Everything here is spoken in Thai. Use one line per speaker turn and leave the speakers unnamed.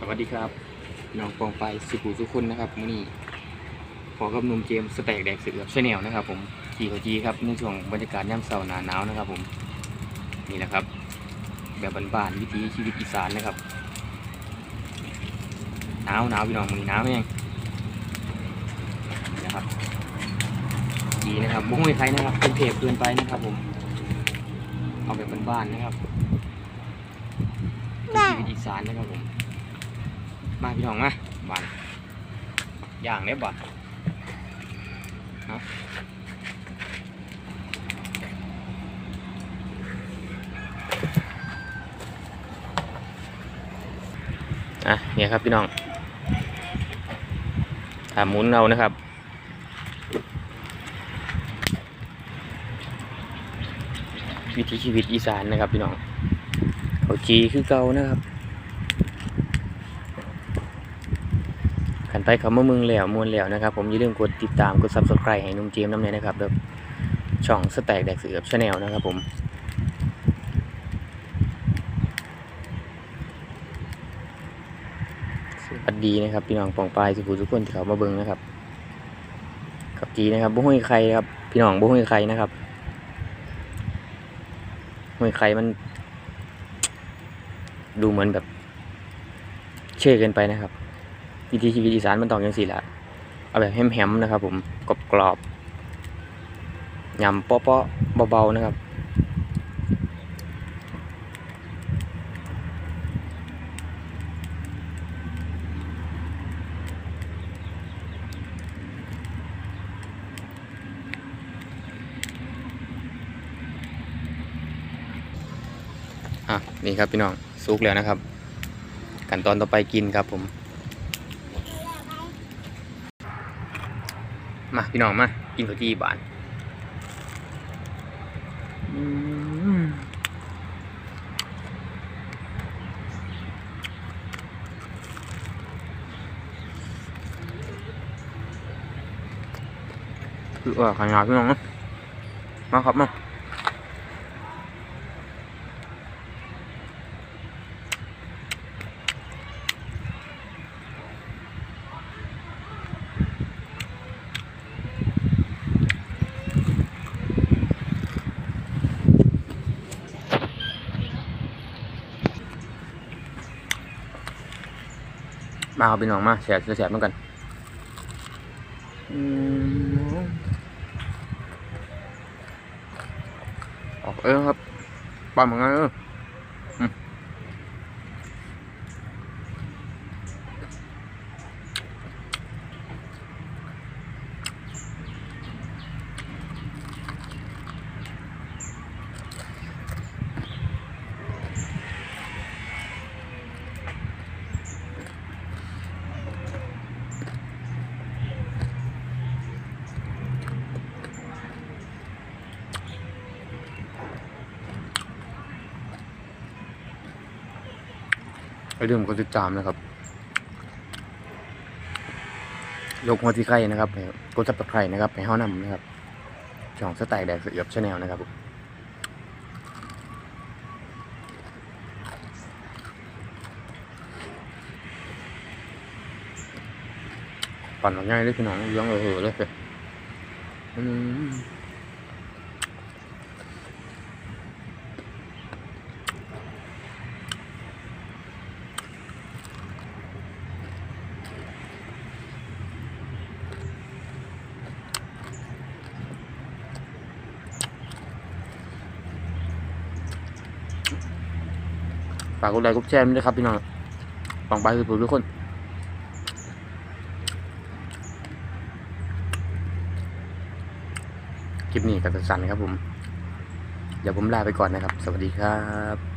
สวัสดีครับน้องปองไปสุขุสุขุนนะครับมื้อนี้ขอกับนุ่มเจมสแต็กแดกเสือชาแนลนะครับ ผมขี่ขาจีครับในช่วงบรรยากาศย่ำเสาหนาหนาวนะครับ ผมนี่แหละครับ แบบบ้านๆวิถีชีวิตอีสานนะครับหนาวหนาวพี่น้องมื้อนี้หนาวแห้งนี่นะครับจีนะครับบุ้งไม่ไทยนะครับเป็นเพจเกินไปนะครับ ผม เอาแบบบ้านๆนะครับชีวิตอีสานนะครับผม มาพี่น้องมาบานย่างเนี้ยบ่อาอะเนี่ยครับพี่น้องถามหมุนเอานะครับวิถีชีวิตอีสานนะครับพี่น้องเขาจีคือเก่านะครับ ขันไปเขามาเมืองแล้วมวนแล้วนะครับ ผมอย่าลืมกดติดตามกด subscribe ให้นุ่มเจมส์น้ำเนี่ยนะครับแบบช่องสแต็กแดกเสือบชาแนลนะครับผมสวัสดีนะครับพี่น้องปองปลายสุขุทุกคนที่เขามาเบิ่งนะครับกับจีนะครับบุ้งห้อยใครครับพี่น้องบุ้งห้อยใครนะครับห้อยใครมัน ดูเหมือนแบบเชื่อเกินไปนะครับ วิธีชีวิตอีสานมันต้องอย่างสี่แหละเอาแบบแฮมๆนะครับ ผมกรอบกรอบๆยำเปาะๆเบาๆนะครับอะนี่ครับพี่น้องสุกแล้วนะครับ ขั้นตอนต่อไปกินครับผม มาพี่น้องมากินข้าวจีบานอืมคือว่าขนาดพี่น้องนะมาครับมา มาเอาบพี่น้องมาแสบแสบเหมือนกันออกเออครับปลาเหมือนกันเออ ไปเรื่องกดติดตามนะครับยกหัวที่ใครนะครับกดซับสไครต์นะครับให้านำนะครับช่องสไตล์แดกเสือบชาแนลนะครับปั่นง่ายเลยพี่น้องเลี้ยงเออเลยากกดไลค์กดแชร์ด้วยครับพี่น้องปังไปคือผมทุกคนคลิปนี้ก็สั้นครับผม เดี๋ยวผมลาไปก่อนนะครับ สวัสดีครับ